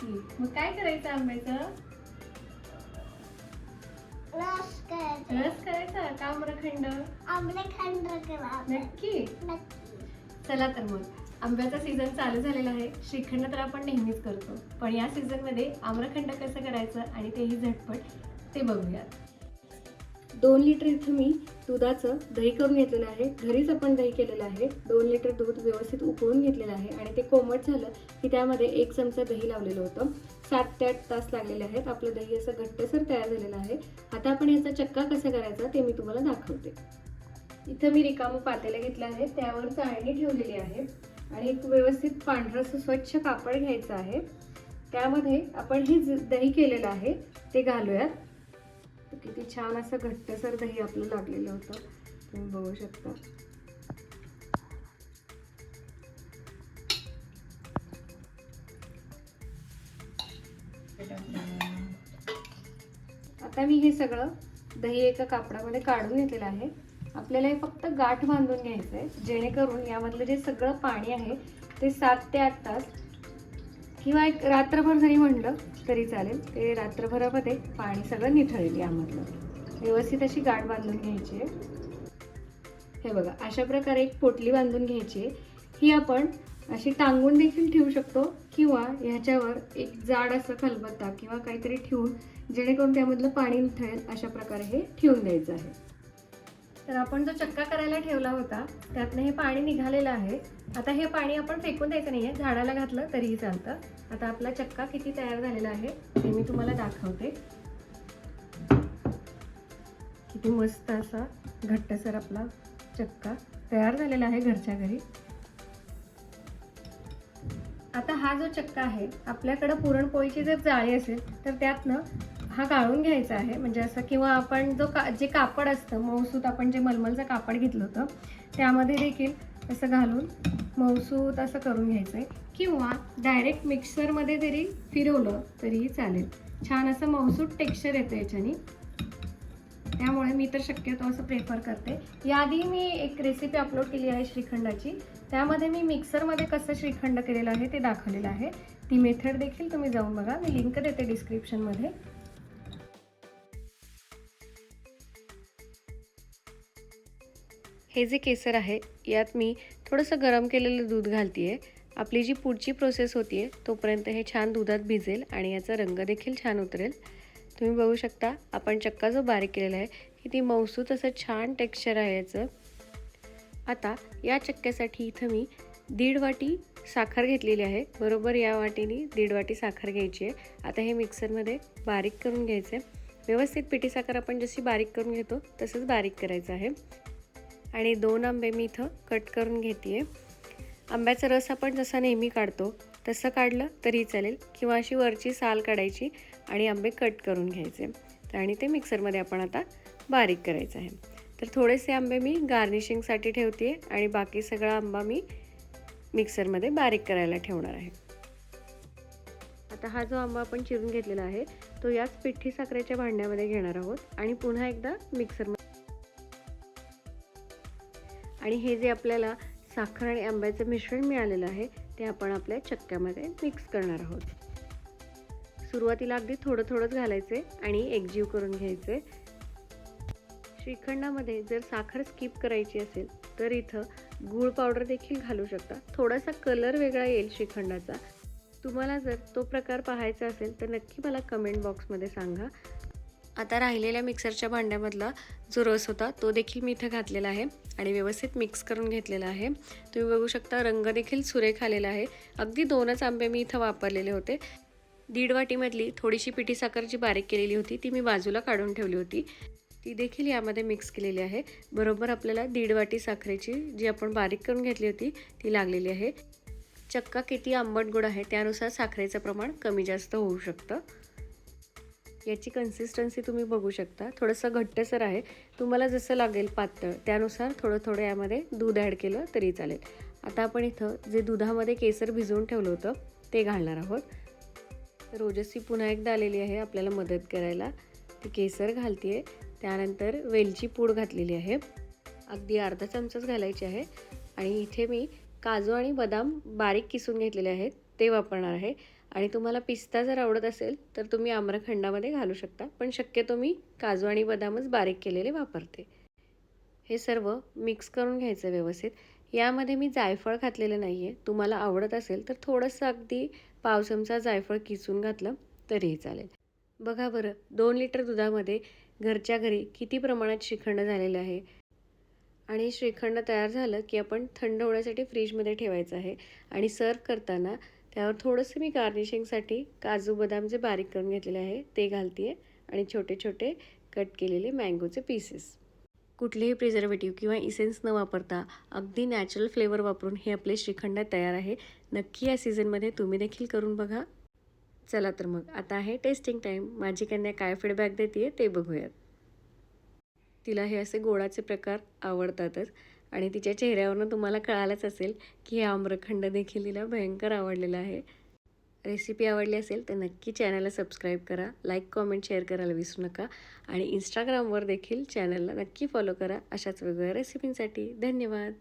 की मग काय करायचं आंब्याचं? रस करायचा. रस करायचा? का आम्रखंड करायचा नक्की? नक्की. चला तर मग. आंब्याचा सीझन चालू झालेला आहे. श्रीखंड तर आपण नेहमीच करतो. पण या सीझनमध्ये आम्रखंड कसं करायचं आणि तेही झटपट ते बघूयात. दोन लिटर इथं मी दुधाचं दही करून घेतलेलं आहे. घरीच आपण दही केलेलं आहे. दोन लिटर दूध व्यवस्थित उकळून घेतलेलं आहे आणि ते कोमट झालं की त्यामध्ये एक चमचा दही लावलेलं होतं. सात ते आठ तास लागलेले आहेत. आपलं दही असं घट्टसर तयार झालेलं आहे. आता आपण याचा चक्का कसा करायचा ते मी तुम्हाला दाखवते. इथं मी रिकामं पातेलं घेतलं आहे. त्यावर चाळणी ठेवलेली आहे आणि एक व्यवस्थित पांढरं असं स्वच्छ कापड घ्यायचं आहे. त्यामध्ये आपण हे जे दही केलेलं आहे. ते घालूयात. किती छान असं घट्टसर दही आपलं लागलेलं होतं. तुम्ही बघू शकता. आता मी हे सगळं दही एका कापडामध्ये काढून घेतलेलं आहे. आपल्याला हे फक्त गाठ बांधून घ्यायचं आहे जेणेकरून यामधलं जे सगळं पाणी आहे ते सात ते आठ तास किंवा एक रात्रभर जरी म्हणलं तरी चालेल ते रात्रभरामध्ये पाणी सगळं निथळेल यामधलं. व्यवस्थित अशी गाठ बांधून घ्यायची आहे. हे बघा अशा प्रकारे एक पोटली बांधून घ्यायची आहे. ही आपण अशी टांगून देखील ठेवू शकतो किंवा ह्याच्यावर एक जाड असं खलबत्ता किंवा काहीतरी ठेवून जेणेकरून त्यामधलं पाणी निथळेल अशा प्रकारे हे ठेवून द्यायचं आहे. तर आपण जो चक्का करायला ठेवला होता त्यातनं हे पाणी निघालेलं आहे. आता हे पाणी आपण फेकून द्यायचं नाही आहे झाडाला घातलं तरीही चालतं. आता आपला चक्का किती तयार झालेला आहे ते मी तुम्हाला दाखवते. किती मस्त असा घट्टसर आपला चक्का तयार झालेला आहे घरच्या घरी. आता हा जो चक्का आहे आपल्याकडं पुरणपोळीची जर जाळी असेल तर त्यातनं हा गाळून घ्यायचा आहे. म्हणजे असं किंवा आपण जो का जे कापड असतं मऊसूत आपण जे मलमलचं कापड घेतलं होतं त्यामध्ये देखील असं घालून मऊसूत असं करून घ्यायचं आहे किंवा डायरेक्ट मिक्सरमध्ये जरी फिरवलं तरीही चालेल. छान असं मऊसूत टेक्स्चर येतं याच्याने. त्यामुळे मी तर शक्यतो असं प्रेफर करते. याआधी मी एक रेसिपी अपलोड केली आहे श्रीखंडाची. त्यामध्ये मी मिक्सरमध्ये कसं श्रीखंड केलेलं आहे ते दाखवलेलं आहे. ती मेथड देखील तुम्ही जाऊन बघा. मी लिंक देते डिस्क्रिप्शनमध्ये हे जे केसर आहे यात मी थोडंसं गरम केलेलं दूध घालते आहे आपली जी पुढची प्रोसेस होती आहे तोपर्यंत हे छान दुधात भिजेल आणि याचा रंग देखील छान उतरेल. तुम्ही बघू शकता आपण चक्का जो बारीक केलेला आहे किती मौसूत असं छान टेक्स्चर आहे याचं. आता या चक्क्यासाठी इथं मी दीड वाटी साखर घेतलेली आहे. बरोबर या वाटीने दीड वाटी साखर घ्यायची आहे. आता हे मिक्सरमध्ये बारीक करून घ्यायचं आहे व्यवस्थित पिठी साखर आपण जशी बारीक करून घेतो तसंच बारीक करायचं आहे. आणि दोन आंबे मी इथं कट करून घेते आहे आंब्याचा रस आपण जसा नेहमी काढतो तसं काढलं तरी चालेल. किंवा अशी वरची साल काढायची आणि आंबे कट करून घ्यायचे. तर आणि ते मिक्सरमध्ये आपण आता बारीक करायचं आहे. तर थोडेसे आंबे मी गार्निशिंगसाठी ठेवते आहे आणि बाकी सगळा आंबा मी मिक्सरमध्ये बारीक करायला ठेवणार आहे. आता हा जो आंबा आपण चिरून घेतलेला आहे तो याच पिठी साखरेच्या भांड्यामध्ये घेणार आहोत आणि पुन्हा एकदा मिक्सरमध्ये आणि हे जे आपल्याला साखर आणि आंब्याचं मिश्रण मिळालेलं आहे ते आपण आपल्या चक्क्यामध्ये मिक्स करणार आहोत. सुरुवातीला अगदी थोडं थोडंच घालायचे आणि एकजीव करून घ्यायचे. श्रीखंडामध्ये जर साखर स्किप करायची असेल तर इथं गूळ पावडर देखील घालू शकता. थोडासा कलर वेगळा येईल श्रीखंडाचा. तुम्हाला जर तो प्रकार पाहायचा असेल तर नक्की मला कमेंट बॉक्समध्ये सांगा. आता राहिलेल्या मिक्सरच्या भांड्यामधला जो रस होता तो देखील मी इथं घातलेला आहे आणि व्यवस्थित मिक्स करून घेतलेला आहे. तुम्ही बघू शकता रंग देखील सुरेख आलेला आहे. अगदी दोनच आंबे मी इथं वापरलेले होते. दीड वाटीमधली थोडीशी पिठी साखर जी बारीक केलेली होती ती मी बाजूला काढून ठेवली होती. ती देखील यामध्ये मिक्स केलेली आहे. बरोबर आपल्याला दीड वाटी साखरेची जी आपण बारीक करून घेतली होती ती लागलेली आहे. चक्का किती आंबट गोड आहे त्यानुसार साखरेचं प्रमाण कमी जास्त होऊ शकतं. याची कन्सिस्टन्सी तुम्ही बघू शकता. थोडंसं घट्टसर आहे. तुम्हाला जसं लागेल पातळ त्यानुसार थोडं थोडं यामध्ये दूध ॲड केलं तरी चालेल. आता आपण इथं जे दुधामध्ये केसर भिजवून ठेवलं होतं ते घालणार आहोत. रोजस्वी पुन्हा एकदा आलेली आहे आपल्याला मदत करायला. ती केसर घालते आहे त्यानंतर वेलची पूड घातलेली आहे. अगदी अर्धा चमचाच घालायची आहे. आणि इथे मी काजू आणि बदाम बारीक किसून घेतलेले आहेत. ते वापरणार आहे. आणि तुम्हाला पिस्ता जर आवडत असेल तर तुम्ही आम्रखंडामध्ये घालू शकता. पण शक्यतो मी काजू आणि बदामच बारीक केलेले वापरते. हे सर्व मिक्स करून घ्यायचं व्यवस्थित. यामध्ये मी जायफळ घातलेलं नाही आहे तुम्हाला आवडत असेल तर थोडंसं अगदी पाव चमचा जायफळ किसून घातलं तरीही चालेल. बघा बरं दोन लिटर दुधामध्ये घरच्या घरी किती प्रमाणात श्रीखंड झालेलं आहे? आणि श्रीखंड तयार झालं की आपण थंड होण्यासाठी फ्रीजमध्ये ठेवायचं आहे. आणि सर्व करताना त्यावर थोडंसं मी गार्निशिंगसाठी काजू बदाम जे बारीक करून घेतलेले आहे ते घालते आहे आणि छोटे छोटे कट केलेले मँगोचे पीसेस कुठलेही प्रिझर्वेटिव्ह किंवा इसेन्स न वापरता अगदी नॅचरल फ्लेवर वापरून हे आपले श्रीखंड तयार आहे. नक्की या सीझनमध्ये तुम्ही देखील करून बघा. चला तर मग आता आहे टेस्टिंग टाईम माझी कन्या काय फीडबॅक देते ते बघूयात. तिला हे असे गोडाचे प्रकार आवडतातच. आणि तिच्या चेहऱ्यावरनं तुम्हाला कळालंच असेल की हे आम्रखंड देखील तिला भयंकर आवडलेलं आहे. रेसिपी आवडली असेल तर नक्की चॅनलला सबस्क्राईब करा लाईक कॉमेंट शेअर करायला विसरू नका आणि इंस्टाग्रामवर देखील चॅनलला नक्की फॉलो करा अशाच वेगवेगळ्या रेसिपींसाठी. धन्यवाद!